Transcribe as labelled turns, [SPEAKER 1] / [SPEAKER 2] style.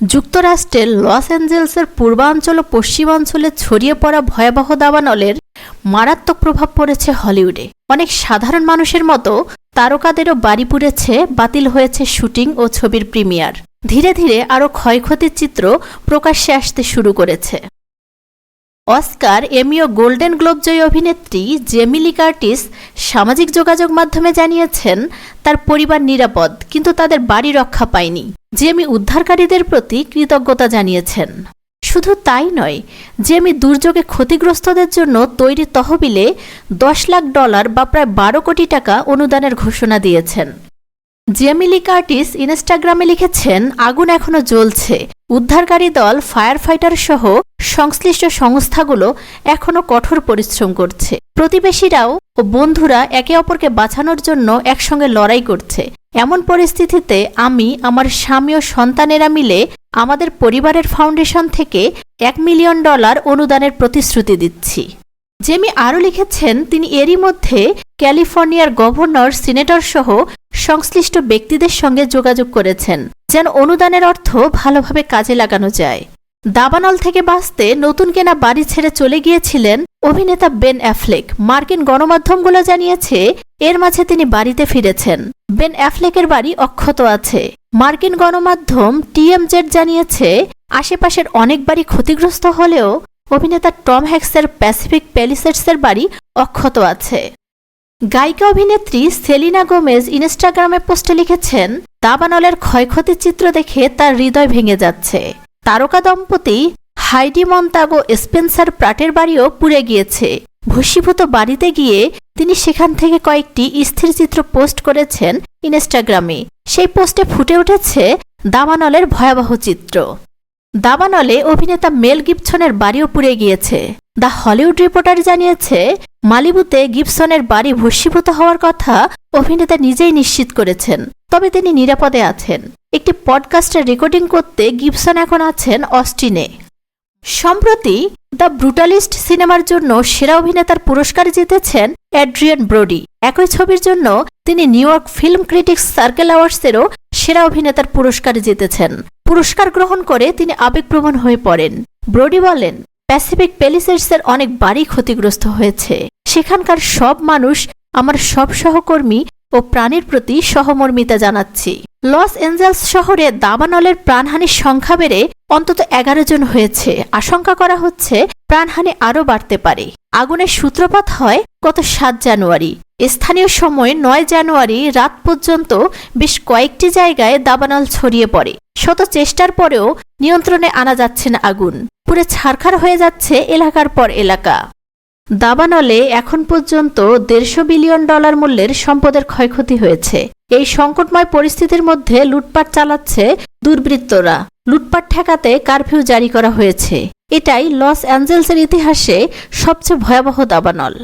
[SPEAKER 1] যুক্তরাষ্ট্রের লস অ্যাঞ্জেলসের পূর্বাঞ্চল ও পশ্চিমাঞ্চলে ছড়িয়ে পড়া ভয়াবহ দাবানলের মারাত্মক প্রভাব পড়েছে হলিউডে। অনেক সাধারণ মানুষের মতো তারকাদেরও বাড়ি পুড়েছে, বাতিল হয়েছে শুটিং ও ছবির প্রিমিয়ার। ধীরে ধীরে আরও ক্ষয়ক্ষতির চিত্র প্রকাশ্যে আসতে শুরু করেছে। অস্কার এমি ও গোল্ডেন গ্লোব জয়ী অভিনেত্রী জেমিলি কার্টিস সামাজিক যোগাযোগ মাধ্যমে জানিয়েছেন, তার পরিবার নিরাপদ, কিন্তু তাদের বাড়ি রক্ষা পায়নি। জেমি উদ্ধারকারীদের প্রতি কৃতজ্ঞতা জানিয়েছেন। শুধু তাই নয়, জেমি দুর্যোগে ক্ষতিগ্রস্তদের জন্য তৈরি তহবিলে দশ লাখ ডলার বা প্রায় বারো কোটি টাকা অনুদানের ঘোষণা দিয়েছেন। জেমিলি কার্টিস ইনস্টাগ্রামে লিখেছেন, আগুন এখনও জ্বলছে। উদ্ধারকারী দল ফায়ার ফাইটার সহ সংশ্লিষ্ট সংস্থাগুলো এখনও কঠোর পরিশ্রম করছে। প্রতিবেশীরাও ও বন্ধুরা একে অপরকে বাঁচানোর জন্য একসঙ্গে লড়াই করছে। এমন পরিস্থিতিতে আমি, আমার স্বামী ও সন্তানেরা মিলে আমাদের পরিবারের ফাউন্ডেশন থেকে এক মিলিয়ন ডলার অনুদানের প্রতিশ্রুতি দিচ্ছি। জেমি আরও লিখেছেন, তিনি এরই মধ্যে ক্যালিফোর্নিয়ার গভর্নর, সিনেটর সহ সংশ্লিষ্ট ব্যক্তিদের সঙ্গে যোগাযোগ করেছেন, যেন অনুদানের অর্থ ভালোভাবে কাজে লাগানো যায়। দাবানল থেকে বাঁচতে নতুন কেনা বাড়ি ছেড়ে চলে গিয়েছিলেন অভিনেতা বেন অ্যাফলেক। মার্কিন গণমাধ্যমগুলো জানিয়েছে, এর মাঝে তিনি বাড়িতে ফিরেছেন। বেন অ্যাফলেকের বাড়ি অক্ষত আছে। মার্কিন গণমাধ্যম টিএমজেড জানিয়েছে, আশেপাশের অনেক বাড়ি ক্ষতিগ্রস্ত হলেও অভিনেতা টম হ্যাক্সের প্যাসিফিক প্যালিসেটসের বাড়ি অক্ষত আছে। গায়িকা অভিনেত্রী সেলিনা গোমেজ ইনস্টাগ্রামে পোস্টে লিখেছেন, দাবানলের ক্ষয়ক্ষতির চিত্র দেখে তার হৃদয় ভেঙে যাচ্ছে। তারকা দম্পতি হাইডি মন্তাগো স্পেন্সার প্রাটের বাড়িও পুড়ে গিয়েছে। ভস্মীভূত বাড়িতে গিয়ে তিনি সেখান থেকে কয়েকটি স্থির চিত্র পোস্ট করেছেন ইনস্টাগ্রামে। সেই পোস্টে ফুটে উঠেছে দাবানলের ভয়াবহ চিত্র। দাবানলে অভিনেতা মেল গিবসনের বাড়িও পুড়ে গিয়েছে। দ্য হলিউড রিপোর্টার জানিয়েছে মালিবুতে গিবসনের বাড়ি ভস্মীভূত হওয়ার কথা অভিনেতা নিজেই নিশ্চিত করেছেন। তবে তিনি নিরাপদে আছেন। একটি পডকাস্টের রেকর্ডিং করতে গিবসন এখন আছেন অস্টিনে। সম্প্রতি দ্য ব্রুটালিস্ট সিনেমার জন্য সেরা অভিনেতার পুরস্কার জিতেছেন অ্যাড্রিয়ান ব্রোডি। একই ছবির জন্য তিনি New York Film Critics Circle অ্যাওয়ার্ডসেরও সেরা অভিনেতার পুরস্কার জিতেছেন। পুরস্কার গ্রহণ করে তিনি আবেগপ্রবণ হয়ে পড়েন। ব্রডি বলেন প্যাসিফিক প্যালিসেডসের অনেক বাড়ি ক্ষতিগ্রস্ত হয়েছে। সেখানকার সব মানুষ, আমার সব সহকর্মী ও প্রাণীর প্রতি সহমর্মিতা জানাচ্ছি। লস এঞ্জেলস শহরে দাবানলের প্রাণহানির সংখ্যা বেড়ে অন্তত এগারো জন হয়েছে। আশঙ্কা করা হচ্ছে প্রাণহানি আরও বাড়তে পারে। আগুনের সূত্রপাত হয় গত সাত জানুয়ারি। স্থানীয় সময় নয় জানুয়ারি রাত পর্যন্ত বেশ কয়েকটি জায়গায় দাবানল ছড়িয়ে পড়ে। শত চেষ্টার পরেও নিয়ন্ত্রণে আনা যাচ্ছে না আগুন। পুরে ছারখার হয়ে যাচ্ছে এলাকার পর এলাকা। দাবানলে এখন পর্যন্ত দেড়শো বিলিয়ন ডলার মূল্যের সম্পদের ক্ষয়ক্ষতি হয়েছে। এই সংকটময় পরিস্থিতির মধ্যে লুটপাট চালাচ্ছে দুর্বৃত্তরা। লুটপাট ঠেকাতে কারফিউ জারি করা হয়েছে। এটাই লস অ্যাঞ্জেলসের ইতিহাসে সবচেয়ে ভয়াবহ দাবানল।